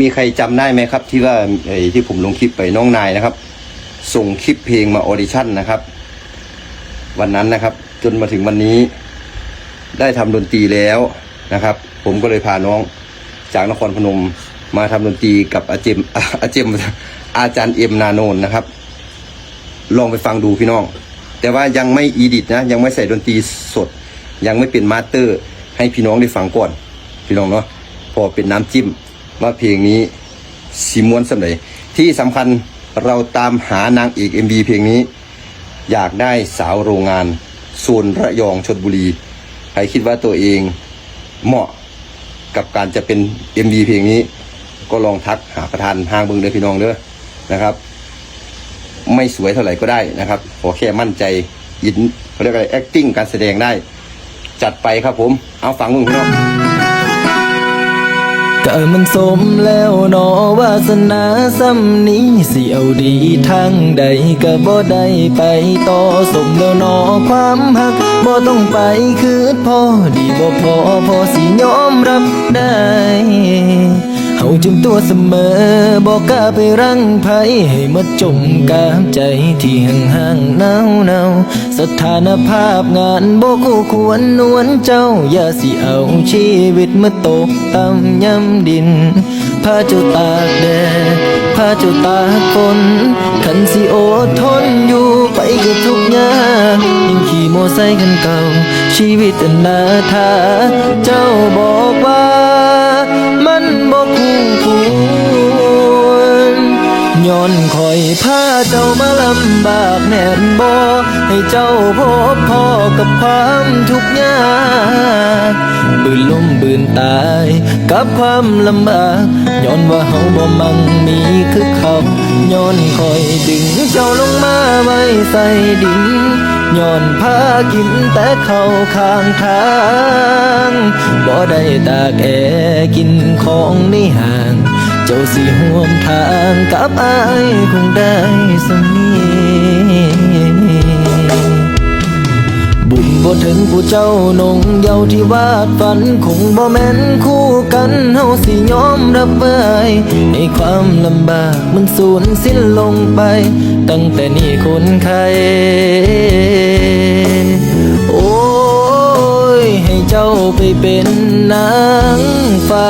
มีใครจำได้ไหมครับ ที่ว่าไอ้ที่ผมลงคลิปไปน้องนายนะครับ ส่งคลิปเพลงมาออดิชั่นนะครับ วันนั้นนะครับ จนมาถึงวันนี้ ได้ทำดนตรีแล้วนะครับ ผมก็เลยพาน้องจากนครพนมมาทำดนตรีกับอาเจมอาเจมอาจารย์เอ็มนาโนนนะครับ ลองไปฟังดูพี่น้อง แต่ว่ายังไม่อีดิทนะ ยังไม่ใส่ดนตรีสด ยังไม่เป็นมาสเตอร์ ให้พี่น้องได้ฟังก่อน พี่น้องเนาะพอเป็นน้ำจิ้ม ว่าเพลงนี้สีมวนสำเร็จที่สำคัญเราตามหานางเอก MB เพลงนี้ อยากได้สาวโรงงานโซนระยองชนบุรี ใครคิดว่าตัวเองเหมาะกับการจะเป็น MB เพลงนี้ ก็ลองทักหาประธานห้างบิงเด้อพี่น้องเด้อนะครับ ไม่สวยเท่าไหร่ก็ได้นะครับขอแค่มั่นใจยินเขาเรียกอะไร acting การแสดงได้ จัดไปครับผม เอาฟังมึงพี่น้อง ก็มันสมแล้วนอวาสนาซ้ำนี้สิเอาดีทางใดก็บ่ได้ไปต่อสมแล้วเนอความหักบ่ต้องไปคือพอดีบ่พอพอสิยอมรับได้ จุมตัวเสมอบอกกล้าไปรังไผให้มาจมกามใจที่ห่างห่างหนาวหนาวสถานภาพงานบ่คู่ควรนวลเจ้า อย่าสิเอาชีวิตมาตกต่ำย่ำดินพาเจ้าตากแดดพาเจ้าตากฝนขันสิโอทนอยู่ไปกับทุกอย่างยังขี่มอไซค์คันเก่า ชีวิตอันนาถาเจ้าบอกว่ามันบอกคู่ ย้อนคอยพาเจ้ามาลำบากแน่นบ่ให้เจ้าพบพ่อกับความทุกข์ยากบืนล้มบืนตาย กับความลำบากย้อนว่าเฮาบ่มั่งมีคือเขาย้อนคอยดึงเจ้าลงมาไว้ใส่ดินย้อนพากินแต่เข้าวข้างทางบ่ได้ตากแอกินของในห้าง เจ้าสิห่วมทางกับอายคงได้สำนีบุญบ่ถึงผู้เจ้านงเยาว์ที่วาดฝันคงบ่แม่นคู่กันเฮาสิยอมรับไวให้ความลำบากมันสูญสิ้นลงไป ตั้งแต่นี้คนไข้โอ้ย ให้เจ้าไปเป็นนางฟ้า